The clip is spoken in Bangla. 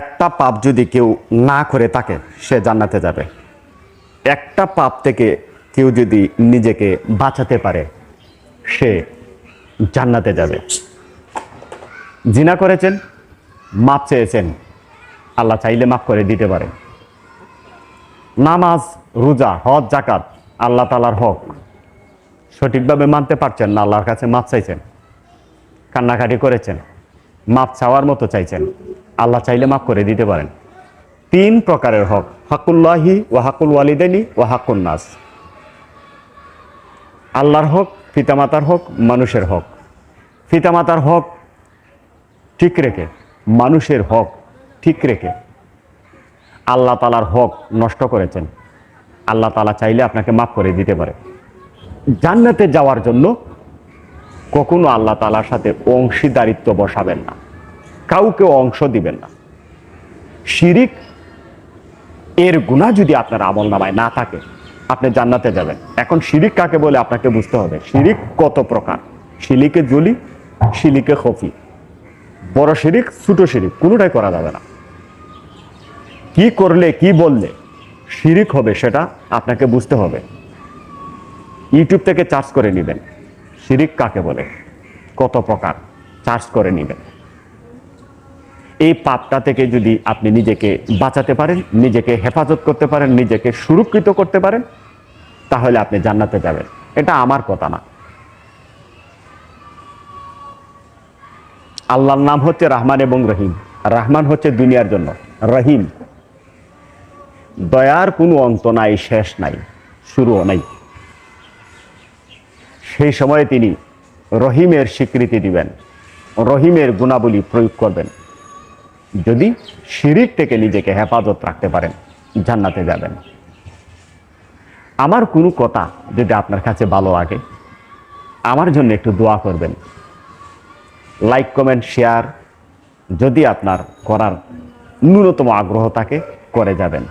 একটা পাপ যদি কেউ না করে থাকে, সে জান্নাতে যাবে। একটা পাপ থেকে কেউ যদি নিজেকে বাঁচাতে পারে, সে জান্নাতে যাবে। জিনা করেছেন, মাপ চেয়েছেন, আল্লাহ চাইলে মাফ করে দিতে পারে। নামাজ, রোজা, হজ জাকাত আল্লাহ তালার হক। সঠিকভাবে মানতে পারছেন না, আল্লাহর কাছে মাপ চাইছেন। কান্নাকাটি করেছেন, মাপ চাওয়ার মতো চাইছেন। আল্লাহ চাইলে মাফ করে দিতে পারেন। তিন প্রকারের হক হাকুল্লাহি ও হাকুল ওয়ালিদানি ও হাকুল নাস। আল্লাহর হক, পিতামাতার হক, মানুষের হক। পিতামাতার হক ঠিক রেখে, মানুষের হক ঠিক রেখে আল্লাহ তালার হক নষ্ট করেছেন। আল্লাহ তালা চাইলে আপনাকে মাফ করে দিতে পারে। জান্নাতে যাওয়ার জন্য কখনো আল্লাহ তালার সাথে অংশীদারিত্ব বসাবেন না। কাউকে অংশ দিবেন না। শিরিক, এর গুণা যদি আপনার আমল নামায় না থাকে, আপনি জান্নাতে যাবেন। এখন শিরিক কাকে বলে আপনাকে বুঝতে হবে। শিরিক কত প্রকার? শিলিকে জলি শিলিকে খফি। বড় শিরিক, ছোট শিরিক, কোনোটাই করা যাবে না। কি করলে, কি বললে শিরিক হবে সেটা আপনাকে বুঝতে হবে। ইউটিউব থেকে চার্জ করে নেবেন। শিরিক কাকে বলে? কত প্রকার? চার্জ করে নেবেন। এই পাপটা থেকে যদি আপনি নিজেকে বাঁচাতে পারেন, নিজেকে হেফাজত করতে পারেন, নিজেকে সুরক্ষিত করতে পারেন, তাহলে আপনি জান্নাতে যাবেন। এটা আমার কথা না। আল্লাহর নাম হচ্ছে রাহমান এবং রহিম। রাহমান হচ্ছে দুনিয়ার জন্য। রহিম। দয়ার কোনো অন্ত নাই, শেষ নাই, শুরুও নাই। সেই সময়ে তিনি রহিমের স্বীকৃতি দিবেন, রহিমের গুণাবলী প্রয়োগ করবেন। যদি শিরিক থেকে নিজেকে হেফাজত রাখতে পারেন, জান্নাতে যাবেন। আমার কোনো কথা যদি আপনার কাছে ভালো লাগে, আমার জন্য একটু দোয়া করবেন। লাইক কমেন্ট শেয়ার যদি আপনার করার ন্যূনতম আগ্রহ থাকে, করে যাবেন।